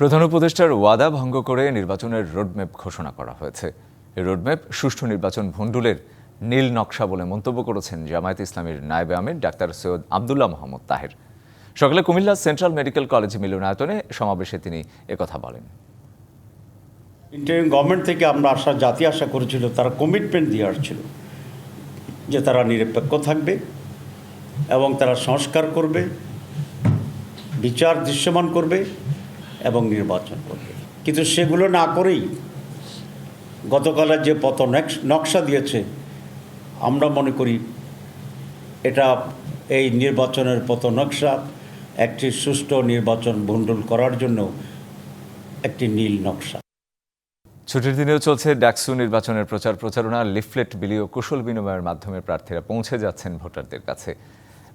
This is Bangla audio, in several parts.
প্রধান উপদেষ্টার ওয়াদা ভঙ্গ করে নির্বাচনের রোডম্যাপ ঘোষণা করা হয়েছে। এই রোডম্যাপ সুষ্ঠু নির্বাচন ভণ্ডুলের নীল নকশা বলে মন্তব্য করেছেন জামায়াত ইসলামীর নায়েবে আমির ডাক্তার সৈয়দ আবদুল্লাহ মোহাম্মদ তাহের। সকালে কুমিল্লা সেন্ট্রাল মেডিকেল কলেজ মিলনায়তনে সমাবেশে তিনি একথা বলেন। গভর্নমেন্ট থেকে আমরা আশা, জাতি আশা করেছিল, তারা কমিটমেন্ট দিয়ে আসছিল যে তারা নিরপেক্ষ থাকবে এবং তারা সংস্কার করবে, বিচার দৃশ্যমান করবে। এবং নির্বাচন করবে। কিন্তু সেগুলো না করেই গতকালের যে নেক্স- নকশা দিয়েছে, আমরা মনে করি এটা এই নির্বাচনের পত নকশা, একটি সুষ্ঠু নির্বাচন ভণ্ডুল করার জন্য একটি নীল নকশা। ছুটির দিনেও চলছে ডাকসু নির্বাচনের প্রচার প্রচারণা, লিফলেট বিলি ও কুশল বিনিময়ের মাধ্যমে প্রার্থীরা পৌঁছে যাচ্ছেন ভোটারদের কাছে।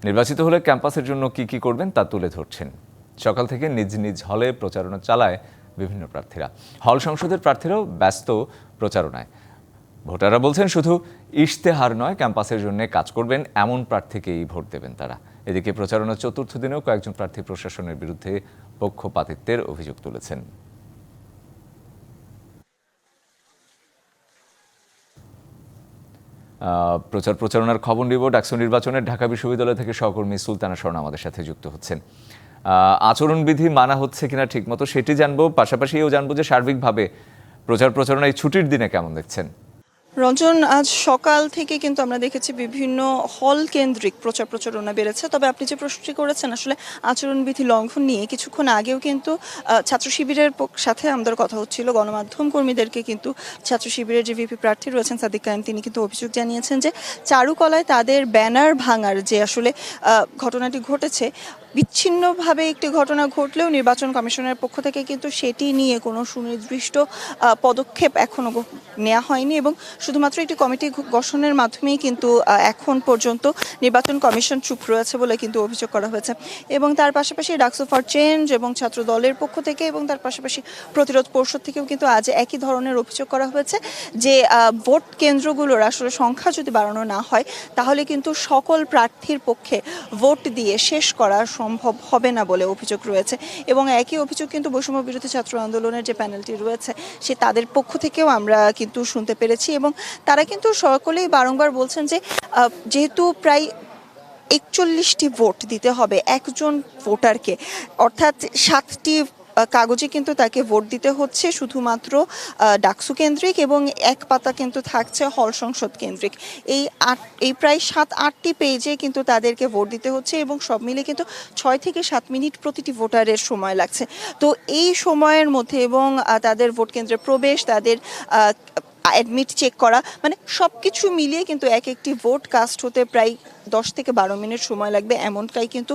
নির্বাচিত হলে ক্যাম্পাসের জন্য কি কি করবেন তা তুলে ধরছেন সকাল থেকে নিজ নিজ হলে প্রচারণা চালায় বিভিন্ন প্রার্থীরা। হল সংসদের প্রার্থীরাও ব্যস্ত প্রচারণায়। ভোটাররা বলছেন, শুধু ইশতেহার নয়, ক্যাম্পাসের জন্য কাজ করবেন, এমন প্রার্থীকেই ভোট দেবেন তারা। এদিকে প্রচারণার চতুর্থ দিনেও কয়েকজন প্রার্থী প্রশাসনের বিরুদ্ধে পক্ষপাতিত্বের অভিযোগ তুলেছেন। প্রচার প্রচারণার খবর নিব। ডাকসু নির্বাচনের ঢাকা বিশ্ববিদ্যালয় থেকে সহকর্মী সুলতানা স্বর্ণ আমাদের সাথে যুক্ত হচ্ছেন। আচরণবিধি মানা হচ্ছে কিনা ঠিকমতো সেটি জানব। পাশাপাশি এও জানব যে সার্বিকভাবে প্রচার প্রচারণা এই ছুটির দিনে কেমন দেখছেন? রঞ্জন, আজ সকাল থেকে কিন্তু আমরা দেখেছি বিভিন্ন হল কেন্দ্রিক প্রচার প্রচারণা বেড়েছে। তবে আপনি যে প্রশ্নটি করেছেন, আসলে আচরণবিধি লঙ্ঘন নিয়ে কিছুক্ষণ আগেও কিন্তু ছাত্র শিবিরের সাথে আমাদের কথা হচ্ছিল। গণমাধ্যম কর্মীদেরকে কিন্তু ছাত্র শিবিরের যে ভিপি প্রার্থী রয়েছেন সাদিক কায়েম, তিনি কিন্তু অভিযোগ জানিয়েছেন যে চারুকলায় তাদের ব্যানার ভাঙার যে আসলে ঘটনাটি ঘটেছে বিচ্ছিন্নভাবে একটি ঘটনা ঘটলেও নির্বাচন কমিশনের পক্ষ থেকে কিন্তু সেটি নিয়ে কোনো সুনির্দিষ্ট পদক্ষেপ এখনও নেওয়া হয়নি এবং শুধুমাত্র একটি কমিটি গঠনের মাধ্যমেই কিন্তু এখন পর্যন্ত নির্বাচন কমিশন চুপ রয়েছে বলে কিন্তু অভিযোগ করা হয়েছে। এবং তার পাশাপাশি ডাকসো ফর চেঞ্জ এবং ছাত্র দলের পক্ষ থেকে এবং তার পাশাপাশি প্রতিরোধ পরিষদ থেকেও কিন্তু আজ একই ধরনের অভিযোগ করা হয়েছে যে ভোট কেন্দ্রগুলোর আসলে সংখ্যা যদি বাড়ানো না হয়, তাহলে কিন্তু সকল প্রার্থীর পক্ষে ভোট দিয়ে শেষ করা সম্ভব হবে না বলে অভিযোগ রয়েছে। এবং একই অভিযোগ কিন্তু বৈষম্য বিরোধী ছাত্র আন্দোলনের যে প্যানেলটি রয়েছে, সে তাদের পক্ষ থেকেও আমরা কিন্তু শুনতে পেরেছি এবং তারা কিন্তু সকলেই বারংবার বলছেন যে যেহেতু প্রায় একচল্লিশটি ভোট দিতে হবে, একজন ভোটারকে, অর্থাৎ সাতটি কাগজে কিন্তু তাকে ভোট দিতে হচ্ছে, শুধুমাত্র ডাকসু কেন্দ্রিক এবং এক পাতা কিন্তু থাকছে হল সংসদ কেন্দ্রিক। এই আট, এই প্রায় সাত, আটটি পেজে কিন্তু তাদেরকে ভোট দিতে হচ্ছে এবং সব মিলে কিন্তু ছয় থেকে সাত মিনিট প্রতিটি ভোটারের সময় লাগছে। তো এই সময়ের মধ্যে এবং তাদের ভোট কেন্দ্রে প্রবেশ, তাদের অ্যাডমিট চেক করা মানে সব কিছু মিলিয়ে কিন্তু এক একটি ভোট কাস্ট হতে প্রায় দশ থেকে বারো মিনিট সময় লাগবে এমনটাই কিন্তু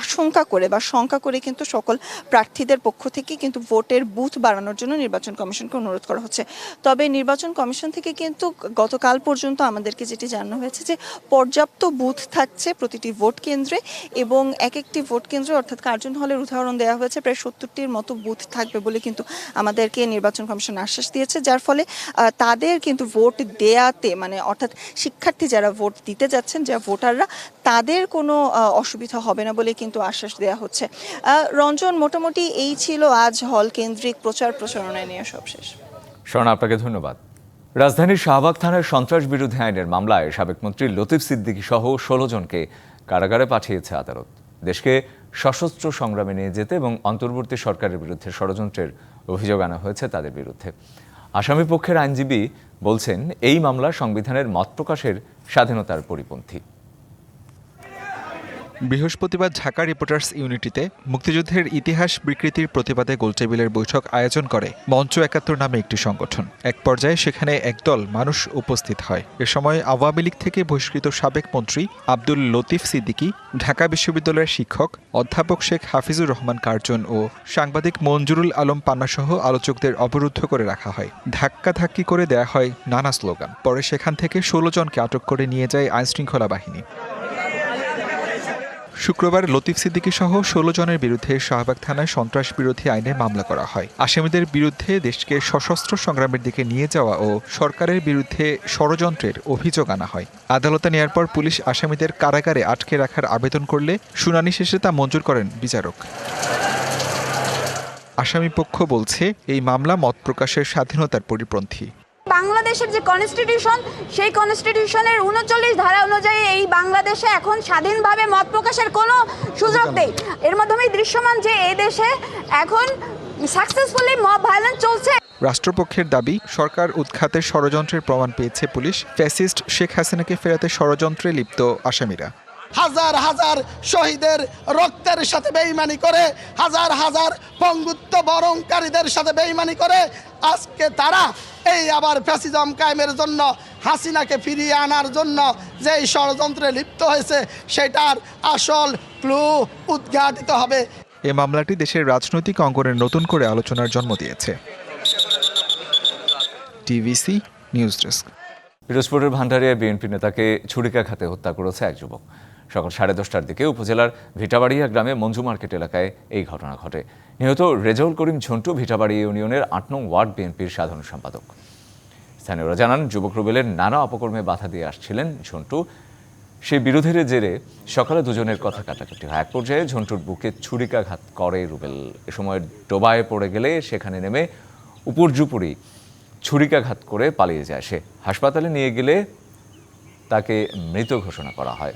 আশঙ্কা করে বা শঙ্কা করে কিন্তু সকল প্রার্থীদের পক্ষ থেকে কিন্তু ভোটের বুথ বাড়ানোর জন্য নির্বাচন কমিশনকে অনুরোধ করা হচ্ছে। তবে নির্বাচন কমিশন থেকে কিন্তু গতকাল পর্যন্ত আমাদেরকে যেটি জানানো হয়েছে যে, পর্যাপ্ত বুথ থাকছে প্রতিটি ভোট কেন্দ্রে এবং এক একটি ভোট কেন্দ্রে অর্থাৎ কার্জন হলের উদাহরণ দেওয়া হয়েছে, প্রায় সত্তরটির মতো বুথ থাকবে বলে কিন্তু আমাদেরকে নির্বাচন কমিশন আশ্বাস দিয়েছে। যার ফলে তাদের কিন্তু ভোট দেয়াতে মানে অর্থাৎ শিক্ষার্থী যারা ভোট দিতে যাচ্ছেন, যারা ভোটাররা, তাদের কোনো অসুবিধা হবে না বলে কিন্তু আশ্বাস দেওয়া হচ্ছে। রঞ্জন, মোটামুটি এই ছিল আজ হল কেন্দ্রিক প্রচার প্রচারণায় নিয়ে সবশেষ। স্বর্ণ আপনাকে ধন্যবাদ। রাজধানীর শাহবাগ থানার সন্ত্রাস বিরোধী আইনের মামলায় সাবেক মন্ত্রী লতিফ সিদ্দিকী সহ ষোলো জনকে কারাগারে পাঠিয়েছে আদালত। দেশকে সশস্ত্র সংগ্রামে নিয়ে যেতে এবং অন্তর্বর্তী সরকারের বিরুদ্ধে ষড়যন্ত্রের অভিযোগ আনা হয়েছে তাদের বিরুদ্ধে। আসামি পক্ষের আইনজীবী বলছেন, এই মামলা সংবিধানের মত প্রকাশের স্বাধীনতার পরিপন্থী। বৃহস্পতিবার ঢাকা রিপোর্টার্স ইউনিটিতে মুক্তিযুদ্ধের ইতিহাস বিকৃতির প্রতিবাদে গোলটেবিলের বৈঠক আয়োজন করে মঞ্চ একাত্তর নামে একটি সংগঠন। এক পর্যায়ে সেখানে একদল মানুষ উপস্থিত হয়। এ সময় আওয়ামী লীগ থেকে বহিষ্কৃত সাবেক মন্ত্রী আব্দুল লতিফ সিদ্দিকী, ঢাকা বিশ্ববিদ্যালয়ের শিক্ষক অধ্যাপক শেখ হাফিজুর রহমান কার্জন ও সাংবাদিক মঞ্জুরুল আলম পান্নাসহ আলোচকদের অবরুদ্ধ করে রাখা হয়। ধাক্কাধাক্কি করে দেয়া হয় নানা স্লোগান। পরে সেখান থেকে ষোলো জনকে আটক করে নিয়ে যায় আইনশৃঙ্খলা বাহিনী। শুক্রবার লতিফ সিদ্দিকী সহ ষোলো জনের বিরুদ্ধে শাহবাগ থানায় সন্ত্রাস বিরোধী আইনে মামলা করা হয়। আসামিদের বিরুদ্ধে দেশকে সশস্ত্র সংগ্রামের দিকে নিয়ে যাওয়া ও সরকারের বিরুদ্ধে ষড়যন্ত্রের অভিযোগ আনা হয়। আদালতে নেয়ার পর পুলিশ আসামিদের কারাগারে আটকে রাখার আবেদন করলে শুনানি শেষে তা মঞ্জুর করেন বিচারক। আসামিপক্ষ বলছে, এই মামলা মত প্রকাশের স্বাধীনতার পরিপন্থী। বাংলাদেশের যে কনস্টিটিউশন সেই কনস্টিটিউশনের উনচল্লিশ ধারা অনুযায়ী এই বাংলাদেশে এখন স্বাধীনভাবে মত প্রকাশের কোনো সুযোগ নেই। এর মাধ্যমেই দৃশ্যমান যে এই দেশে এখন সাকসেসফুলি মব ভায়োলেন্স চলছে। রাষ্ট্রপক্ষের দাবি সরকার উৎখাতের ষড়যন্ত্রের প্রমাণ পেয়েছে পুলিশ। ফ্যাসিস্ট শেখ হাসিনাকে ফেরাতে ষড়যন্ত্রে লিপ্ত আসামিরা। হাজার হাজার শহীদের রক্তের সাথে বেইমানি করে হাজার হাজার পঙ্গুত্ব বরণকারীদের সাথে বেইমানি করে আজকে তারা এই আবার ফ্যাসিজম কায়েমের জন্য হাসিনাকে ফিরিয়ে আনার জন্য যে ষড়যন্ত্রে লিপ্ত হয়েছে সেটার আসল ক্লু উদ্ঘাটিত হবে। এ মামলাটি দেশের রাজনৈতিক অঙ্গনে নতুন করে আলোচনার জন্ম দিয়েছে। TVC news desk. পিরোজপুরের ভান্ডারিয়ায় বিএনপি নেতাকে ছুরিকাঘাতে হত্যা করেছে এক যুবক। সকাল সাড়ে দশটার দিকে উপজেলার ভিটাবাড়িয়া গ্রামে মঞ্জু মার্কেট এলাকায় এই ঘটনা ঘটে। নিহত রেজাউল করিম ঝন্টু ভিটাবাড়ি ইউনিয়নের আট নং ওয়ার্ড বিএনপির সাধারণ সম্পাদক। স্থানীয়রা জানান, যুবক রুবেলের নানা অপকর্মে বাধা দিয়ে আসছিলেন ঝন্টু। সেই বিরোধের জেরে সকালে দুজনের কথা কাটাকাটি হয়। এক পর্যায়ে ঝন্টুর বুকে ছুরিকাঘাত করে রুবেল। এ সময় ডোবায় পড়ে গেলে সেখানে নেমে উপর্যুপুরি ছুরিকাঘাত করে পালিয়ে যায় সে। হাসপাতালে নিয়ে গেলে তাকে মৃত ঘোষণা করা হয়।